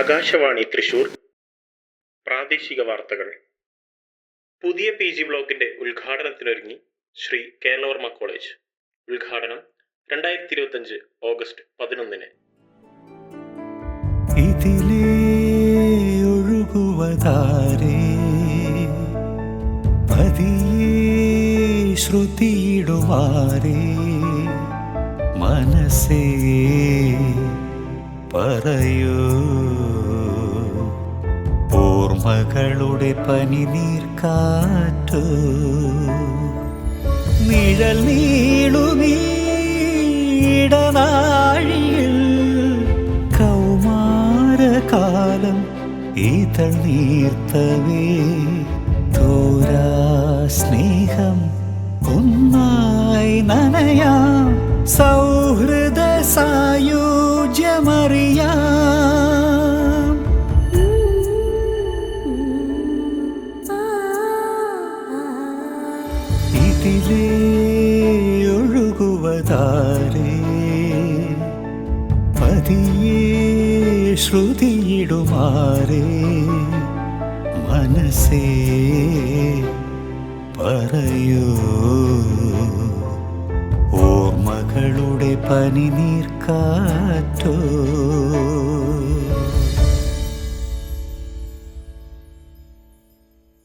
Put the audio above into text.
ആകാശവാണി തൃശൂർ. പ്രാദേശിക വാർത്തകൾ. പുതിയ പി ജി ബ്ലോക്കിന്റെ ഉദ്ഘാടനത്തിനൊരുങ്ങി ശ്രീ കേരളവർമ്മ കോളേജ്. ഉദ്ഘാടനം രണ്ടായിരത്തി ഇരുപത്തഞ്ച് ഓഗസ്റ്റ് പതിനൊന്നിന്. ഇതിലേ ഒഴുകുവതാരേ പതിയേ ശ്രുതിയിടുമാരേ മനസ്സേ പറയൂ. ഓർമ്മകളുടെ പനിനീർക്കാറ്റു നിഴൽ നീളു നീടനാഴിയിൽ കൗമാരകാലം ഈതൾ നീർത്തവേ. തോരാ സ്നേഹം ഒന്നായി നനയാ. സൗഹൃദ സായുജ്യമറിയാം ഇതിലേ ഒഴുകുവതാരേ പതിയേ ശ്രുതിയിടുമാരേ മനസ്സേ പറയൂ. ഓർമ്മകളുടെ പനിനീർക്കാറ്റോ